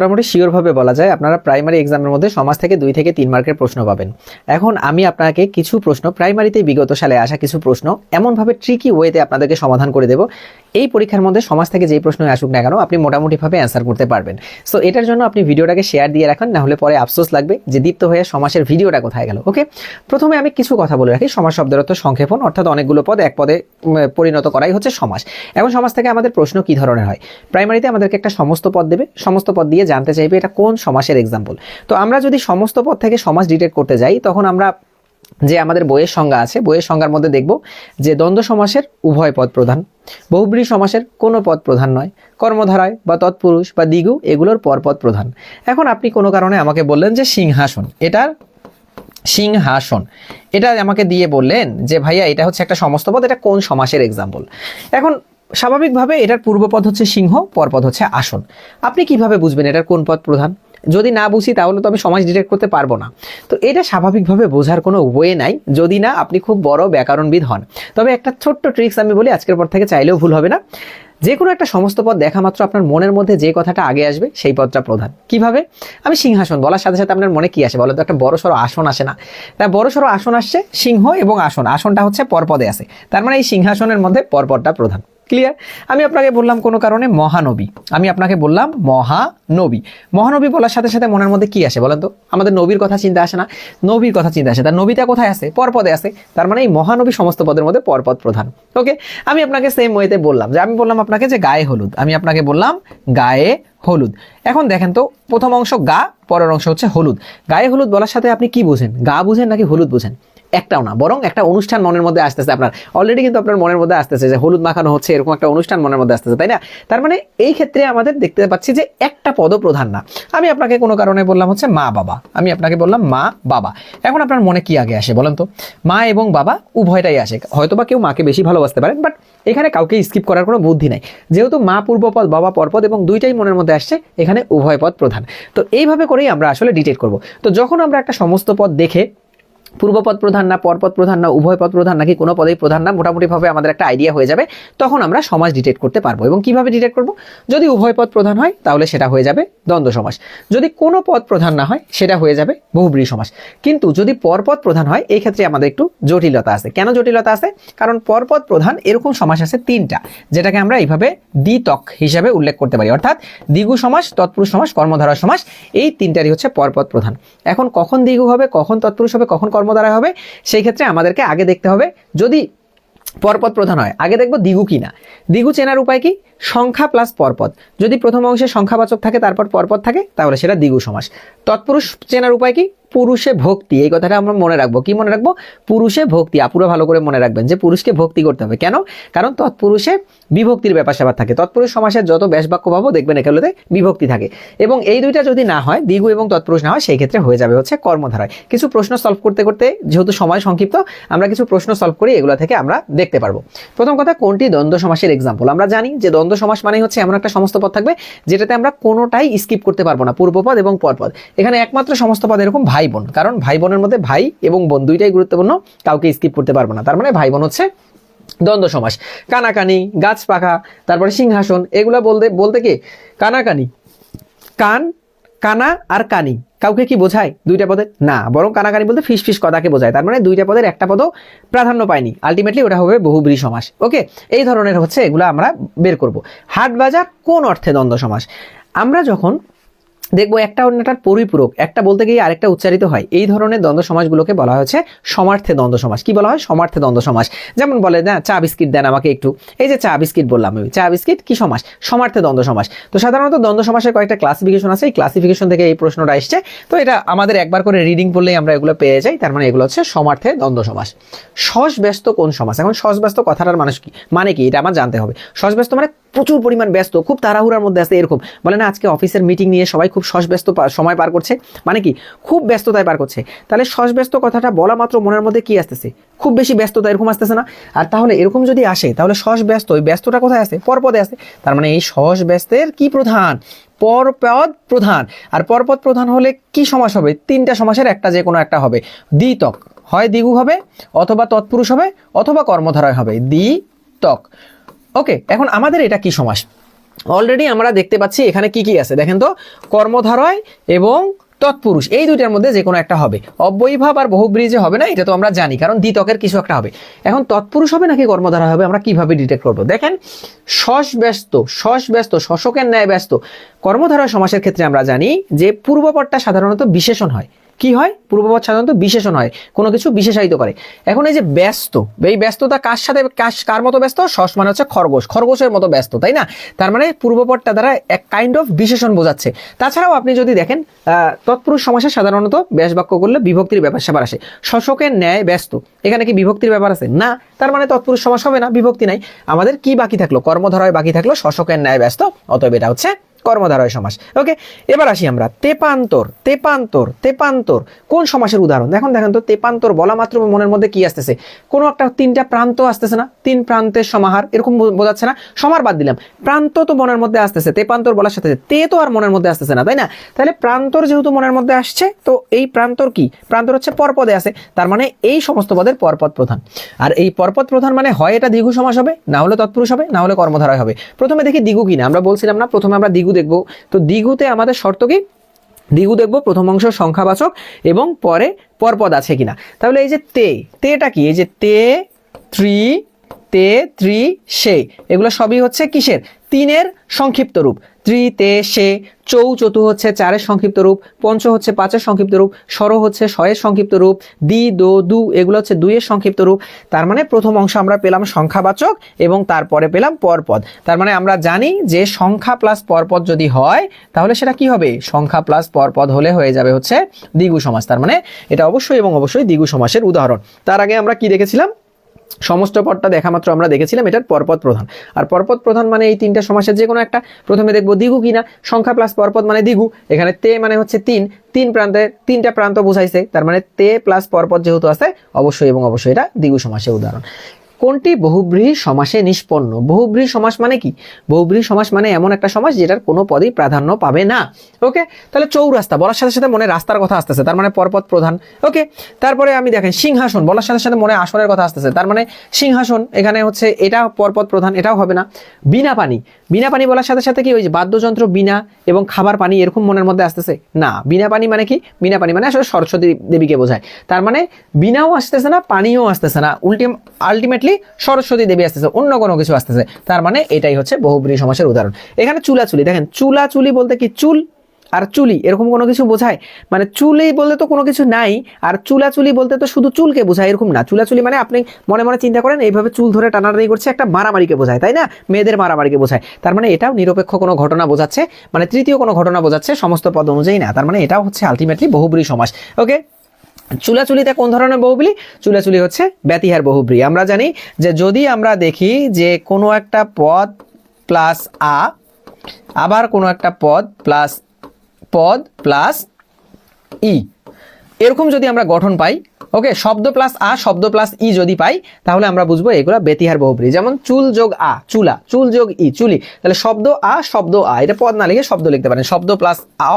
মোটামুটি শিওরভাবে বলা যায় আপনারা প্রাইমারি এক্সামের মধ্যে সমাজ থেকে দুই থেকে তিন মার্কের প্রশ্ন পাবেন। এখন আমি আপনাকে কিছু প্রশ্ন প্রাইমারিতে বিগত সালে আসা কিছু প্রশ্ন এমনভাবে ট্রিকি ওয়েতে আপনাদেরকে সমাধান করে দেব। এই পরীক্ষার মধ্যে সমাজ থেকে যেই প্রশ্ন আসুক না কেন, আপনি মোটামুটিভাবে অ্যান্সার করতে পারবেন। সো এটার জন্য আপনি ভিডিওটাকে শেয়ার দিয়ে রাখুন না হলে পরে আফসোস লাগবে যে দীপ্ত হয়ে সমাজের ভিডিওটা কোথায় গেল ওকে প্রথমে আমি কিছু কথা বলে রাখি, সমাজ শব্দের অর্থ সংক্ষেপণ, অর্থাৎ অনেকগুলো পদ এক পদে পরিণত করাই হচ্ছে সমাজ। এবং সমাজ থেকে আমাদের প্রশ্ন কি ধরনের হয়? প্রাইমারিতে আমাদেরকে একটা সমস্ত পদ দেবে, সমস্ত পদ দিয়ে জানতে চাইবে এটা কোন সমাসের এক্সাম্পল তো আমরা যদি সমস্ত পদ থেকে সমাজ ডিটেক্ট করতে যাই, তখন আমরা যে আমাদের বইয়ের সংজ্ঞা আছে, বইয়ের সংজ্ঞার মধ্যে দেখব যে দ্বন্দ্ব সমাসের উভয় পদ প্রধান। বহুব্রী সমাসের কোনো পদ প্রধান নয়। কর্মধারায় বা তৎপুরুষ বা দিগু এগুলোর পরপদ প্রধান। এখন আপনি কোনো কারণে আমাকে বললেন যে সিংহাসন, এটার সিংহাসন। এটা আমাকে দিয়ে বললেন যে, ভাইয়া, এটা হচ্ছে একটা সমস্ত পদ, এটা কোন সমাসের এক্সাম্পল এখন স্বাভাবিকভাবে এটার পূর্বপদ হচ্ছে সিংহ পরপদ হচ্ছে আসন। আপনি কীভাবে বুঝবেন এটার কোন পদ প্রধান? যদি না বুঝি, তাহলে তো আমি সমাজ ডিটেক্ট করতে পারব না। তো এটা স্বাভাবিকভাবে বোঝার কোনো ওয়ে নাই। যদি না, আপনি খুব বড় ব্যাকরণবিদ হন। তবে একটা ছোট্ট ট্রিক্স আমি বলি, আজকের পর থেকে চাইলেও ভুল হবে না। যে কোনো একটা সমস্ত পদ দেখা মাত্র আপনার মনের মধ্যে যে কথাটা আগে আসবে, সেই পদটা প্রধান। কীভাবে? আমি সিংহাসন, বলার সাথে সাথে আপনার মনে কি আসে বলো তো? একটা বড় সড়ো আসন আসে না। তা বড় সড়ো আসন আসছে সিংহ এবং আসন। আসনটা হচ্ছে পরপদে আছে তার মানে এই সিংহাসনের মধ্যে পরপদটা প্রধান। ক্লিয়ার আমি আপনাকে বললাম কোনো কারণে মহানবী। আমি আপনাকে বললাম মহানবী। মহানবী বলার সাথে সাথে মনের মধ্যে কি আসে বলেন তো? আমাদের নবীর কথা চিন্তা আসে না। নবীর কথা চিন্তা আসে। তার নবীটা কোথায় আছে? পরপদে আছে। তার মানে এই মহানবী সমস্ত পদের মধ্যে পরপদ প্রধান। ওকে আমি আপনাকে সেম ওয়েতে বললাম যে, আমি বললাম আপনাকে যে গায়ে হলুদ। আমি আপনাকে বললাম গায়ে হলুদ। এখন দেখেন তো, প্রথম অংশ গা, পরের অংশ হচ্ছে হলুদ। গায়ে হলুদ বলার সাথে আপনি কি বুঝেন? গা বুঝেন নাকি হলুদ বুঝেন? একটাও না, বরং একটা অনুষ্ঠান মনের মধ্যে আসতেছে আপনার। অলরেডি কিন্তু আপনার মনের মধ্যে আসতেছে যে হলুদ মাখানো হচ্ছে, এরকম একটা অনুষ্ঠান মনের মধ্যে আসতেছে, তাই না? তার মানে এই ক্ষেত্রে আমাদের দেখতে পাচ্ছি যে একটা পদ প্রধান না। আমি আপনাকে কোনো কারণে বললাম হচ্ছে মা বাবা। আমি আপনাকে বললাম মা বাবা। এখন আপনার মনে কি আগে আসে বলেন তো? মা এবং বাবা উভয়টাই আসে। হয়তো বা কেউ মাকে বেশি ভালোবাসতে পারেন বাট এখানে কাউকে স্কিপ করার কোনো বুদ্ধি নাই। যেহেতু মা পূর্বপদ বাবা পরপদ এবং দুইটাই মনের মধ্যে আসছে, এখানে উভয় পদ প্রধান। তো এইভাবে করেই আমরা আসলে ডিটেক্ট করব। তো যখন আমরা একটা সমস্ত পদ দেখে পূর্বপদ প্রধান না পরপদ প্রধান না উভয় পদ প্রধান নাকি কোনো পদেই প্রধান না, মোটামুটিভাবে আমাদের একটা আইডিয়া হয়ে যাবে। তখন আমরা সমাজ ডিটেক্ট করতে পারব এবং কীভাবে ডিটেক্ট করব? যদি উভয় পদ প্রধান হয়, তাহলে সেটা হয়ে যাবে দ্বন্দ্ব সমাস যদি কোনো পদ প্রধান না হয়, সেটা হয়ে যাবে বহুব্রী সমাস কিন্তু যদি পরপদ প্রধান হয়, এই ক্ষেত্রে আমাদের একটু জটিলতা আছে। কেন জটিলতা আছে? কারণ পরপদ প্রধান এরকম সমাস আছে তিনটা, যেটাকে আমরা এইভাবে দ্বিতক হিসাবে উল্লেখ করতে পারি। অর্থাৎ দ্বিগু সমাস তৎপুরুষ সমাস কর্মধারা সমাস এই তিনটারই হচ্ছে পরপদ প্রধান। এখন কখন দ্বিগু হবে, কখন তৎপুরুষ হবে, কখন কর্মধারা হবে, সেই ক্ষেত্রে আমাদেরকে আগে দেখতে হবে যদি পরপদ প্রধান হয়। আগে দেখব দ্বিগু কিনা। দ্বিগু চেনার উপায় কি? সংখ্যা প্লাস পরপদ যদি প্রথম অংশে সংখ্যাবাচক থাকে, তারপর পরপদ থাকে, তাহলে সেটা দ্বিগু সমাস। তৎপুরুষ চেনার উপায় কি? পুরুষে ভক্তি, এই কথাটা আমরা মনে রাখব। কি মনে রাখব? পুরুষে ভক্তি, আপুরা ভালো করে মনে রাখবেন যে পুরুষকে ভক্তি করতে হবে। কেন? কারণ তৎপুরুষে বিভক্তির ব্যাপার স্যাপার থাকে। তৎপুরুষ সমাসের যত ব্যাস বাক্য পাবো দেখবেন এগুলোতে বিভক্তি থাকে। এবং এই দুইটা যদি না হয়, দ্বিগু এবং তৎপুরুষ না হয়, সেই ক্ষেত্রে হয়ে যাবে হচ্ছে কর্মধারায়। কিছু প্রশ্ন সলভ করতে করতে যেহেতু সময় সংক্ষিপ্ত, আমরা কিছু প্রশ্ন সলভ করি, এগুলো থেকে আমরা দেখতে পারব। প্রথম কথা, কোনটি দ্বন্দ্ব সমাসের এক্সাম্পল আমরা জানি যে দ্বন্দ্ব সমাস মানে হচ্ছে এমন একটা সমস্ত পদ থাকবে যেটাতে আমরা কোনোটাই স্কিপ করতে পারব না পূর্বপদ এবং পরপদ এখানে একমাত্র সমস্ত পদ এরকম ভাই বোন। কারণ ভাই বোনের মধ্যে ভাই এবং বোন দুইটাই গুরুত্বপূর্ণ, কাউকে স্কিপ করতে পারব না। তার মানে ভাই বোন হচ্ছে দ্বন্দ্ব সমাস। কানাকানি, গাছ পাখা তারপরে সিংহাসন, এগুলা বলতে বলতে কি? কানাকানি। কান, কানা আর কানি। কাউকে কি বোঝায় দুইটা পদে? না, বরং কানাকানি বলতে ফিস ফিস কথাকে বোঝায়। তার মানে দুইটা পদের একটা পদও প্রাধান্য পায়নি। আলটিমেটলি ওটা হবে বহুব্রী সমাস। ওকে, এই ধরনের হচ্ছে এগুলো আমরা বের করব। হাট বাজার কোন অর্থে দ্বন্দ্ব সমাস? আমরা যখন দেখব একটা অন্যটার পরিপূরক। একটা বলতে গিয়ে আরেকটা উচ্চারিত হয়। এই ধরনের দ্বন্দ্ব সমাজগুলোকে বলা হয়েছে সমার্থে দ্বন্দ্ব সমাজ। কি বলা হয়? সমার্থে দ্বন্দ্ব সমাস যেমন বলে, না, চা বিস্কিট দেন আমাকে একটু। এই যে চা বিস্কিট বললাম আমি। চা বিস্কিট কি সমাস সমার্থে দ্বন্দ্ব সমাস তো সাধারণত দ্বন্দ্ব সমাসের কয়েকটা ক্লাসিফিকেশন আছে। এই ক্লাসিফিকেশন থেকে এই প্রশ্নটা এসছে। তো এটা আমাদের একবার করে রিডিং পড়লেই আমরা এগুলো পেয়ে যাই। তার মানে এগুলো হচ্ছে সমার্থে দ্বন্দ্ব সমাস সস ব্যস্ত কোন সমাস এখন সস ব্যস্ত কথাটার মানুষ কি? মানে কি? এটা আমার জানতে হবে। সস ব্যস্ত মানে প্রচুর পরিমাণ ব্যস্ত, খুব তাড়াহুড়ার মধ্যে আছে এরকম। বলে না, আজকে অফিসের মিটিং নিয়ে সবাই খুব সসব্যস্ত পা- সময় পার করছে। মানে কি, খুব ব্যস্ততায় পার করছে। তাহলে সসব্যস্ত কথাটা বলা মাত্র মনের মধ্যে কি আসতেছে? খুব বেশি ব্যস্ততা এরকম আসতেছে না। আর তাহলে এরকম যদি আসে, তাহলে ব্যস্ত ওই ব্যস্তটা কোথায় আছে? পরপদে আসে তার মানে এই ব্যস্তের কি প্রধান? পরপদ প্রধান। আর পরপদ প্রধান হলে কি সমাস হবে? তিনটা সমাসের একটা যে কোনো একটা হবে। দ্বিতক। হয় দ্বিগু হবে, অথবা তৎপুরুষ হবে, অথবা কর্মধারয় হবে। দ্বিতক। ওকে এখন আমাদের এটা কি সমাস? অলরেডি আমরা দেখতে পাচ্ছি এখানে কি কি আছে। দেখেন তো, কর্মধারয় এবং তৎপুরুষ, এই দুইটার মধ্যে যে কোনো একটা হবে। অব্যয়ীভাব আর বহুব্রী যে হবে না, এটা তো আমরা জানি, কারণ দ্বিতকের কিছু একটা হবে। এখন তৎপুরুষ হবে নাকি কর্মধারা হবে, আমরা কীভাবে ডিটেক্ট করব? দেখেন শশ ব্যস্ত শশ ব্যস্ত শশকের ন্যায় ব্যস্ত। কর্মধারয় সমাসের ক্ষেত্রে আমরা জানি যে পূর্বপদটা সাধারণত বিশেষণ হয়। কি হয়? পূর্বপদ সাধারণত বিশেষণ হয়, কোনো কিছু বিশেষায়িত করে। এখন এই যে ব্যস্ত, এই ব্যস্ততা কার সাথে, কার- মতো ব্যস্ত? শশ মানে হচ্ছে খরগোশ, খরগোশের মতো ব্যস্ত, তাই না? তার মানে পূর্বপদটা দ্বারা এক কাইন্ড অফ বিশেষণ বোঝাচ্ছে। তাছাড়াও আপনি যদি দেখেন তৎপুরুষ সমাসে সাধারণত ব্যাস বাক্য করলে বিভক্তির ব্যাপার স্যাপার আসে। শশকের ন্যায় ব্যস্ত, এখানে কি বিভক্তির ব্যাপার আছে? না, তার মানে তৎপুরুষ সমাস হবে না, বিভক্তি নাই। আমাদের কি বাকি থাকল? কর্মধারয় বাকি থাকল শশকের ন্যায় ব্যস্ত, অতএব এটা হচ্ছে কর্মধারয় সমাস। ওকে এবার আসি আমরা। তেপান্তর তেপান্তর তেপান্তর। কোন সমাসের উদাহরণ? দেখুন, দেখেন তো, তেপান্তর বলা মাত্র মনের মধ্যে কি আসতেছে? কোনো একটা তিনটা প্রান্ত আসতেছে না? তিন প্রান্তের সমাহার, এরকম বোঝাচ্ছে না? সমার বাদ দিলাম। প্রান্ত তো মনের মধ্যে আসতেছে, তেপান্তর বলার সাথে তে তো আর মনের মধ্যে আসতেছে না, তাই না? তাহলে প্রান্তর যেহেতু মনের মধ্যে আসছে, তো এই প্রান্তর কি? প্রান্তর হচ্ছে পরপদে আছে, তার মানে এই সমস্ত পদের পরপদ প্রধান। আর এই পরপদ প্রধান মানে হয় এটা দ্বিগু সমাস হবে, না হলে তৎপুরুষ হবে, না হলে কর্মধারয় হবে। প্রথমে দেখি দ্বিগু কিনা, আমরা বলছিলাম না, প্রথমে আমরা দ্বিগু দেখব। তো দ্বিগুতে আমাদের শর্ত কি দ্বিগু দেখব, প্রথম অংশ সংখ্যাবাচক এবং পরে পরপদ আছে কিনা। তাহলে এই যে তে, তেটা কি? এই যে তে, ত্রি তে, ত্রি, সে, এগুলো সবই হচ্ছে কিসের? তিনের সংক্ষিপ্ত রূপ। ত্রি তে সে চৌ চতু হচ্ছে চারের সংক্ষিপ্ত রূপ, পঞ্চ হচ্ছে পাঁচের সংক্ষিপ্ত রূপ, ষড় হচ্ছে ছয়ের সংক্ষিপ্ত রূপ, দি, দো, দু, এগুলো হচ্ছে দুইয়ের সংক্ষিপ্ত রূপ। তার মানে প্রথম অংশ আমরা পেলাম সংখ্যাবাচক এবং তারপরে পেলাম পরপদ। তার মানে আমরা জানি যে সংখ্যা প্লাস পরপদ যদি হয়, তাহলে সেটা কি হবে? সংখ্যা প্লাস পরপদ হলে হয়ে যাবে হচ্ছে দ্বিগু সমাস। তার মানে এটা অবশ্যই এবং অবশ্যই দ্বিগু সমাসের উদাহরণ। তার আগে আমরা কি দেখেছিলাম? সমস্ত পদটা দেখা মাত্র আমরা দেখেছিলাম, এটার পরপদ প্রধান। আর পরপদ প্রধান মানে এই তিনটা সমাসের যে কোনো একটা, প্রথমে দেখব দ্বিগু কিনা, সংখ্যা প্লাস পরপদ মানে দ্বিগু এখানে তে মানে হচ্ছে তিন তিন প্রান্তে, তিনটা প্রান্ত বোঝাইছে, তার মানে তে প্লাস পরপদ যেহেতু আছে, অবশ্যই এবং অবশ্যই এটা দ্বিগু সমাসের উদাহরণ। কোনটি বহুব্রীহি সমাসে নিষ্পন্ন? বহুব্রীহি সমাস মানে কি? বহুব্রীহি সমাস মানে এমন একটা সমাস যেটার কোনো পদই প্রাধান্য পাবে না। ওকে তাহলে চৌরাস্তা, বলার সাথে সাথে মনে রাস্তার কথা আসতেছে, তার মানে পরপদ প্রধান। ওকে তারপরে আমি দেখেন, সিংহাসন, বলার সাথে সাথে মনে আসনের কথা আসতেছে, তার মানে সিংহাসন এখানে হচ্ছে এটা পরপদ প্রধান, এটাও হবে না। বিনা পানি বিনা পানি বলার সাথে সাথে কি ওই যে বাদ্যযন্ত্র, বিনা এবং খাবার পানি এরকম মনের মধ্যে আসতেছে? না, বিনা পানি মানে কি? বিনা পানি মানে আসলে সরস্বতী দেবীকে বোঝায়। তার মানে বিনাও আসতেছে না, পানিও আসতেছে না। উল্টিম আলটিমেটলি সরস্বতী দেবী আসতেছে, অন্য কোনো কিছু আসতেছে। তার মানে এটাই হচ্ছে বহুব্রী সমাসের উদাহরণ। এখানে চুলাচুলি, দেখেন, চুলাচুলি বলতে কি চুল আর চুলি, এরকম কোনো কিছু বোঝায়? মানে চুলি বলতে তো কোনো কিছু নাই, আর চুলাচুলি বলতে তো শুধু চুলকে বোঝায়, এরকম না। চুলাচুলি মানে আপনি মনে মনে চিন্তা করেন, এইভাবে চুল ধরে টানাটানি করছে, একটা মারামারিকে বোঝায়, তাই না? মেয়েদের মারামারিকে বোঝায়। তার মানে এটাও নিরপেক্ষ কোনো ঘটনা বোঝাচ্ছে মানে তৃতীয় কোনো ঘটনা বোঝাচ্ছে সমস্ত পদ অনুযায়ী না। তার মানে এটাও হচ্ছে আলটিমেটলি বহুব্রী সমাস। ওকে চুলাচুলিতে কোন ধরনের বহুব্রী চুলাচুলি হচ্ছে ব্যতিহার বহুব্রী। আমরা জানি যে যদি আমরা দেখি যে কোনো একটা পদ প্লাস আ, আবার কোনো একটা পদ প্লাস পদ প্লাস ই। এরকম যদি আমরা গঠন পাই, ওকে, শব্দ প্লাস আ, শব্দ প্লাস ই যদি পাই, তাহলে আমরা বুঝব এগুলো বেতিহার বহুব্রী। যেমন চুল যোগ আ, চুলা, চুল যোগ ই, চুলি। তাহলে শব্দ আ শব্দ আ, এটা পদ না লিখে শব্দ লিখতে পারেন। শব্দ প্লাস আ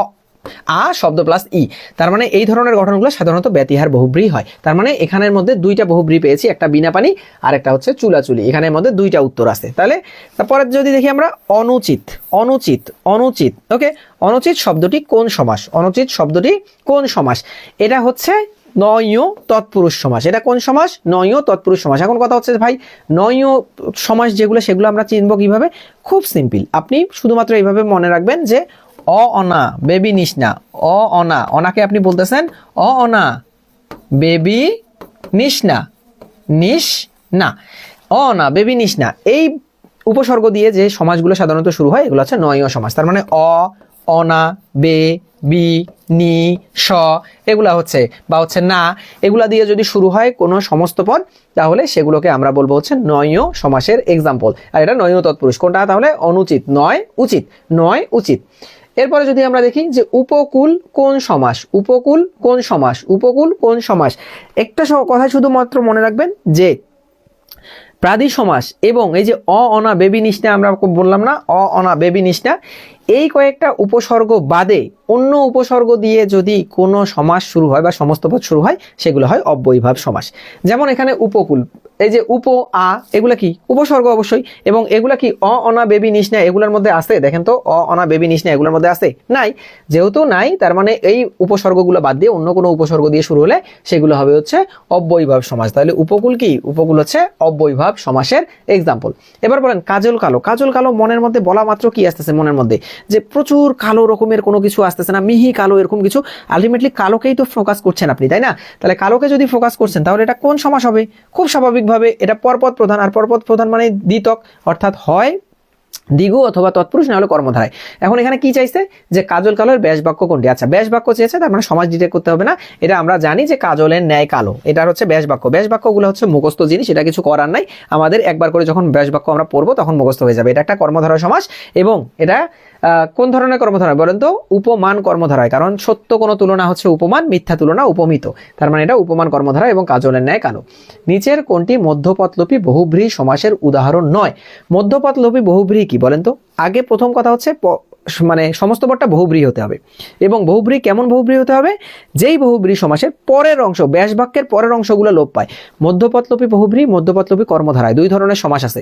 আ শব্দ প্লাস ই। তার মানে এই ধরনের গঠনগুলো সাধারণত ব্যতিহার বহুব্রী হয়। তার মানে এখানের মধ্যে দুইটা বহুব্রী পেয়েছি, একটা বিনা পানি আর একটা হচ্ছে চুলাচুলি। এখানের মধ্যে দুইটা উত্তর আছে। তাহলে তারপরে যদি দেখি আমরা অনুচিত অনুচিত অনুচিত, ওকে? অনুচিত শব্দটি কোন সমাস? অনুচিত শব্দটি কোন সমাস? এটা হচ্ছে নয় তৎপুরুষ সমাস। এটা কোন সমাস? নয় তৎপুরুষ সমাস। এখন কথা হচ্ছে ভাই, নয় সমাস যেগুলো, সেগুলো আমরা চিনব কীভাবে? খুব সিম্পল। আপনি শুধুমাত্র এইভাবে মনে রাখবেন যে অ অনা বেবি নিষ্ণা অ অনা অনাকে আপনি বলতেছেন অ অনা বেবি নিষ্ণা নিস না। অ না। বেবি নিস না। এই উপসর্গ দিয়ে যে সমাজগুলো সাধারণত শুরু হয়, এগুলো হচ্ছে নয় সমাজ। তার মানে অ অনা বে বি নি, স, এগুলা হচ্ছে, বা হচ্ছে না। এগুলা দিয়ে যদি শুরু হয় কোনো সমস্ত পদ, তাহলে সেগুলোকে আমরা বলব হচ্ছে নয় সমাসের এক্সাম্পল আর এটা নয় তৎপুরুষ। কোনটা? তাহলে অনুচিত নয় উচিত নয় উচিত এরপরে যদি আমরা দেখি যে উপকূল কোন সমাস, উপকূল কোন সমাস, উপকূল কোন সমাস, একটা কথা শুধুমাত্র মনে রাখবেন যে প্রাদি সমাস এবং এই যে অ, অনা, বেবি নিষ্ণা আমরা বললাম না, অ, অনা, বেবি নিষ্ণা, এই কয়েকটা উপসর্গ বাদে অন্য উপসর্গ দিয়ে যদি কোনো সমাস শুরু হয় বা সমস্ত পদ শুরু হয়, সেগুলো হয় অব্যয়ীভাব সমাস। যেমন এখানে উপকূল এই যে উপ, আ, এগুলা কি? উপসর্গ অবশ্যই। এবং এগুলা কি অ, অনা, বেবি নিশনা এগুলোর মধ্যে আছে? দেখেন তো, অ, অনা, বেবি নিশনা এগুলোর মধ্যে আছে? নাই। যেহেতু নাই, তার মানে এই উপসর্গগুলো বাদ দিয়ে অন্য কোনো উপসর্গ দিয়ে শুরু হলে সেগুলো হবে হচ্ছে অব্যয়ভাব সমাস। তাহলে উপকূল কি? উপকূল হচ্ছে অব্যয়ভাব সমাসের এক্সাম্পল এবার বলেন, কাজল কালো। কাজল কালো মনের মধ্যে বলা মাত্র কি আসতেছে মনের মধ্যে? যে প্রচুর কালো রকমের কোনো কিছু আসতেছে না, মিহি কালো এরকম কিছু। আলটিমেটলি কালোকেই তো ফোকাস করছেন আপনি, তাই না? তাহলে কালোকে যদি ফোকাস করছেন, তাহলে এটা কোন সমাস হবে? খুব স্বাভাবিকভাবে এটা পরপদ প্রধান, আর পরপদ প্রধান মানে দ্বিতক, অর্থাৎ হয় দ্বিগু অথবা তৎপুরুষ না হলে কর্মধারায়। এখন এখানে কি চাইছে? যে কাজল কালোর ব্যাস বাক্য কোনটি? আচ্ছা ব্যাস বাক্য চেয়েছে, তার মানে সমাজ ডিটেক্ট করতে হবে না। এটা আমরা জানি যে কাজলের ন্যায় কালো এটা হচ্ছে ব্যাস বাক্য ব্যাস বাক্যগুলো হচ্ছে মুখস্থ জিনিস এটা কিছু করার নাই। আমাদের একবার করে যখন ব্যাস বাক্য আমরা পড়ব, তখন মুখস্থ হয়ে যাবে। এটা একটা কর্মধারা সমাস, এবং এটা কোন ধরনের কর্মধারয় বলেন তো? উপমান কর্মধারায়। কারণ সত্য কোনো তুলনা হচ্ছে উপমান, মিথ্যা তুলনা উপমিত। তার মানে এটা উপমান কর্মধারয় এবং কাজলের ন্যায় কালো নিচের কোনটি মধ্যপথলোপী বহুব্রী সমাসের উদাহরণ নয়? মধ্যপথলোপী বহুব্রী কি বলেন তো? আগে প্রথম কথা হচ্ছে মানে সমস্ত পদটা বহুব্রী হতে হবে। এবং বহুব্রী কেমন বহুব্রী হতে হবে? যেই বহুব্রী সমাসের পরের অংশ ব্যাস বাক্যের পরের অংশগুলো লোপ পায়। মধ্যপথলোপী বহুব্রী, মধ্যপথলোপী কর্মধারায়। দুই ধরনের সমাস আছে।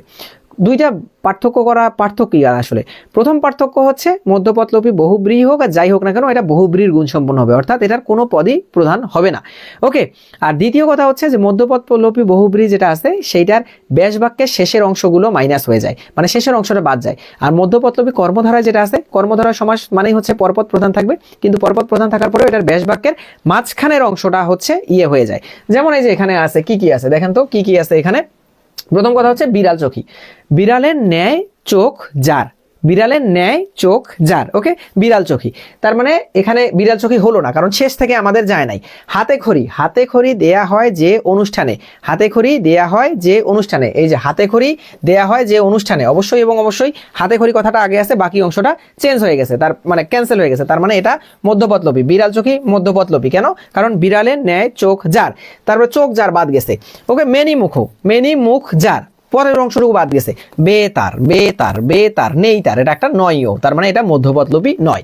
দুইটা পার্থক্য করা পার্থক্য আসলে। প্রথম পার্থক্য হচ্ছে মধ্যপথলোপী বহুব্রী হোক আর যাই হোক না কেন, এটা বহুব্রীর গুণ সম্পন্ন হবে। অর্থাৎ এটার কোনো পদই প্রধান হবে না। ওকে, আর দ্বিতীয় কথা হচ্ছে যে মধ্যপথলোপী বহুব্রী যেটা আছে, সেইটার ব্যাস বাক্যের শেষের অংশগুলো মাইনাস হয়ে যায়। মানে শেষের অংশটা বাদ যায়। আর মধ্যপথলোপী কর্মধারায় যেটা আছে কর্মধারা সমাস মানেই হচ্ছে পরপদ প্রধান থাকবে। কিন্তু পরপদ প্রধান থাকার পরেও এটার ব্যাস বাক্যের মাঝখানের অংশটা হচ্ছে ইয়ে হয়ে যায়। যেমন এই যে এখানে আছে, কি কি আছে? দেখেন তো, কি কি আছে এখানে? প্রথম কথা হচ্ছে বিড়াল চোখী। বিড়ালের ন্যায় চোখ যার। বিড়ালের ন্যায় চোখ যার, ওকে? বিড়াল চোখি। তার মানে এখানে বিড়াল চোখি হলো না, কারণ শেষ থেকে আমাদের যায় নাই। হাতে খড়ি হাতে খড়ি দেয়া হয় যে অনুষ্ঠানে, হাতে খড়ি দেয়া হয় যে অনুষ্ঠানে। এই যে হাতে খড়ি দেয়া হয় যে অনুষ্ঠানে, অবশ্যই এবং অবশ্যই হাতে খড়ি কথাটা আগে আছে, বাকি অংশটা চেঞ্জ হয়ে গেছে, তার মানে ক্যান্সেল হয়ে গেছে, তার মানে এটা মধ্যপথলোপী, বিড়াল চোখি মধ্যপথলোপী, কেন? কারণ বিড়ালের ন্যায় চোখ যার, তারপরে চোখ যার বাদ গেছে। ওকে, মেনি মুখ মেনি মুখ যার। পরের অংশটুকু বাদ গেছে বেতার বেতার বে তার বে তার নেই তার। এটা একটা নয়ও। তার মানে এটা মধ্যপথলোপী নয়।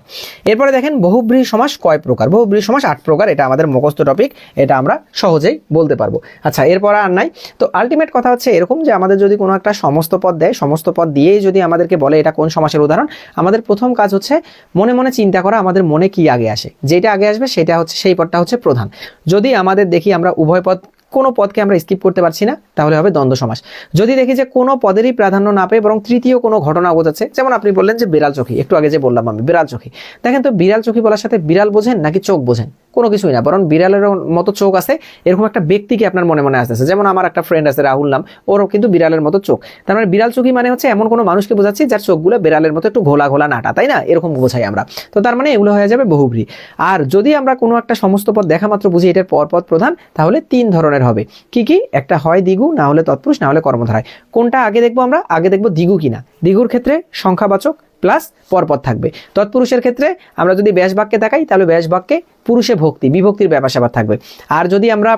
এরপরে দেখেন বহুব্রী সমাস কয় প্রকার? বহুব্রী সমাস আট প্রকার। এটা আমাদের মুখস্থ টপিক এটা আমরা সহজেই বলতে পারব। আচ্ছা এরপর আর নাই। তো আলটিমেট কথা হচ্ছে এরকম যে আমাদের যদি কোনো একটা সমস্ত পদ দেয়, সমস্ত পদ দিয়েই যদি আমাদেরকে বলে এটা কোন সমাসের উদাহরণ, আমাদের প্রথম কাজ হচ্ছে মনে মনে চিন্তা করা আমাদের মনে কি আগে আসে। যেটা আগে আসবে সেটা হচ্ছে, সেই পদটা হচ্ছে প্রধান। যদি আমাদের দেখি আমরা উভয় পদ কোনো পদকে আমরা স্কিপ করতে পারছি না, তাহলে হবে দ্বন্দ্ব সমাস। যদি দেখি যে কোনো পদেরই প্রাধান্য না পেয়ে বরং তৃতীয় কোনো ঘটনা বোঝাচ্ছে যেমন আপনি বললেন যে বিড়াল চোখি, একটু আগে যে বললাম আমি, বিড়াল চোখি। দেখেন তো বিড়াল চোখি বলার সাথে বিড়াল বোঝেন নাকি চোখ বোঝেন? কোনো কিছুই না, বরং বিড়ালের মতো চোখ আছে, এরকম একটা ব্যক্তিকে আপনার মনে মনে আসতেছে। যেমন আমার একটা ফ্রেন্ড আছে, রাহুল নাম, ওরও কিন্তু বিড়ালের মতো চোখ। তার মানে বিড়াল চোখই মানে হচ্ছে এমন কোনো মানুষকে বোঝাচ্ছি যার চোখগুলো বিড়ালের মতো একটু ঘোলা ঘোলা নাটা, তাই না? এরকম বোঝাই আমরা। তো তার মানে এগুলো হয়ে যাবে বহুব্রী। আর যদি আমরা কোনো একটা সমস্ত পদ দেখা মাত্র বুঝি, এটার পরপদ প্রধান, তাহলে তিন ধরনের হবে। কি কি? একটা হয় দ্বিগু না হলে তৎপুরুষ, না হলে কর্মধারায়। কোনটা আগে দেখব আমরা? আগে দেখব দ্বিগু কিনা। দ্বিগুর ক্ষেত্রে সংখ্যাবাচক প্লাস পরপদ থাকবে। তৎপুরুষের ক্ষেত্রে আমরা যদি ব্যাস বাক্যে তাকাই, তাহলে ব্যাস বাক্যে পুরুষে ভক্তি, বিভক্তির ব্যাপার স্যাপার থাকবে। আর যদি আমরা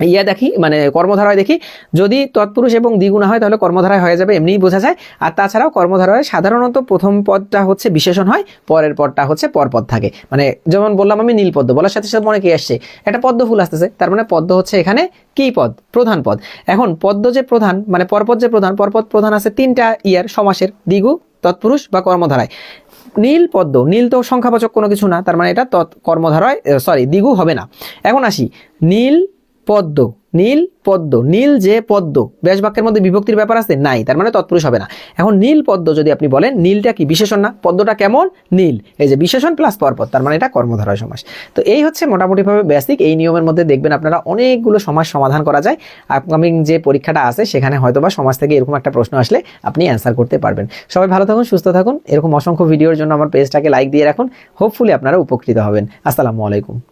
ইয়া দেখি মানে কর্মধারায় দেখি, যদি তৎপুরুষ এবং দ্বিগুণা হয়, তাহলে কর্মধারায় হয়ে যাবে, এমনিই বোঝা যায়। আর তাছাড়াও কর্মধারায় সাধারণত প্রথম পদটা হচ্ছে বিশেষণ হয়, পরের পদটা হচ্ছে পরপদ থাকে। মানে যেমন বললাম আমি নীল পদ্ম বলার সাথে সাথে কি আসছে। একটা পদ্ম ফুল আসতেছে, তার মানে পদ্ম হচ্ছে এখানে কি পদ? প্রধান পদ। এখন পদ্ম যে প্রধান মানে পরপদ যে প্রধান, পরপদ প্রধান আছে তিনটা ইয়ার, সমাসের, দ্বিগু তৎপুরুষ বা কর্মধারায়। নীল পদ্ম, নীল তো সংখ্যাবাচক কোনো কিছু না, তার মানে এটা তৎ, কর্মধারায় সরি দ্বিগু হবে না। এখন আসি, নীল পদ্ম। নীল পদ্ম, নীল যে পদ্ম। ব্যাস বাক্যের মধ্যে বিভক্তির ব্যাপার আছে? নাই, তার মানে তৎপুরুষ হবে না। এখন নীল পদ্ম যদি আপনি বলেন, নীলটা কি বিশেষণ না? পদ্মটা কেমন? নীল। এই যে বিশেষণ প্লাস পরপদ, তার মানে এটা কর্মধারয় সমাস। তো এই হচ্ছে মোটামুটিভাবে বেসিক এই নিয়মের মধ্যে দেখবেন আপনারা অনেকগুলো সমাজ সমাধান করা যায়। আপকামিং যে পরীক্ষাটা আছে, সেখানে হয়তোবা সমাজ থেকে এরকম একটা প্রশ্ন আসলে আপনি অ্যান্সার করতে পারবেন। সবাই ভালো থাকুন, সুস্থ থাকুন। এরকম অসংখ্য ভিডিওর জন্য আমার পেজটাকে লাইক দিয়ে রাখুন। হোপফুলি আপনারা উপকৃত হবেন। আসসালামু আলাইকুম।